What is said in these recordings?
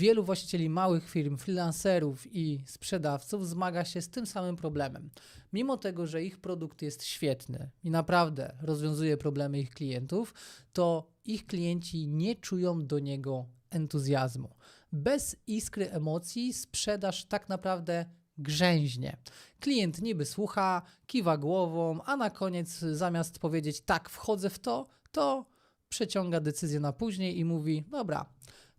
Wielu właścicieli małych firm, freelancerów i sprzedawców zmaga się z tym samym problemem. Mimo tego, że ich produkt jest świetny i naprawdę rozwiązuje problemy ich klientów, to ich klienci nie czują do niego entuzjazmu. Bez iskry emocji sprzedaż tak naprawdę grzęźnie. Klient niby słucha, kiwa głową, a na koniec zamiast powiedzieć tak, wchodzę w to, to przeciąga decyzję na później i mówi: Dobra,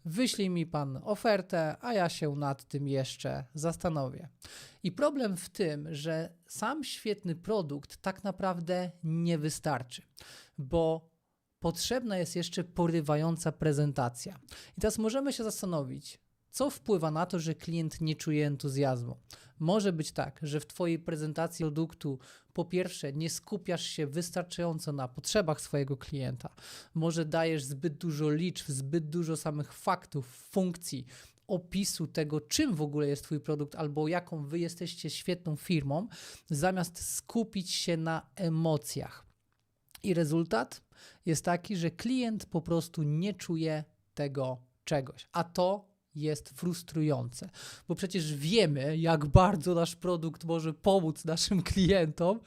wyślij mi pan ofertę, a ja się nad tym jeszcze zastanowię. I problem w tym, że sam świetny produkt tak naprawdę nie wystarczy, bo potrzebna jest jeszcze porywająca prezentacja. I teraz możemy się zastanowić, co wpływa na to, że klient nie czuje entuzjazmu. Może być tak, że w Twojej prezentacji produktu po pierwsze nie skupiasz się wystarczająco na potrzebach swojego klienta, może dajesz zbyt dużo liczb, zbyt dużo samych faktów, funkcji, opisu tego, czym w ogóle jest Twój produkt albo jaką Wy jesteście świetną firmą, zamiast skupić się na emocjach. I rezultat jest taki, że klient po prostu nie czuje tego czegoś, a to jest frustrujące, bo przecież wiemy, jak bardzo nasz produkt może pomóc naszym klientom,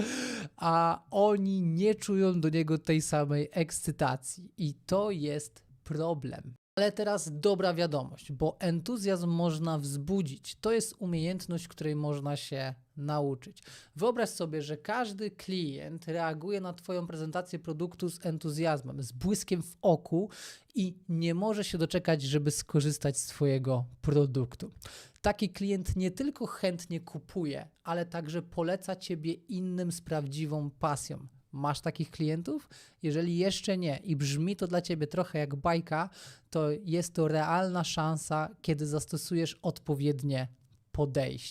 a oni nie czują do niego tej samej ekscytacji, i to jest problem. Ale teraz dobra wiadomość, bo entuzjazm można wzbudzić. To jest umiejętność, której można się nauczyć. Wyobraź sobie, że każdy klient reaguje na Twoją prezentację produktu z entuzjazmem, z błyskiem w oku i nie może się doczekać, żeby skorzystać z Twojego produktu. Taki klient nie tylko chętnie kupuje, ale także poleca Ciebie innym z prawdziwą pasją. Masz takich klientów? Jeżeli jeszcze nie i brzmi to dla Ciebie trochę jak bajka, to jest to realna szansa, kiedy zastosujesz odpowiednie podejście.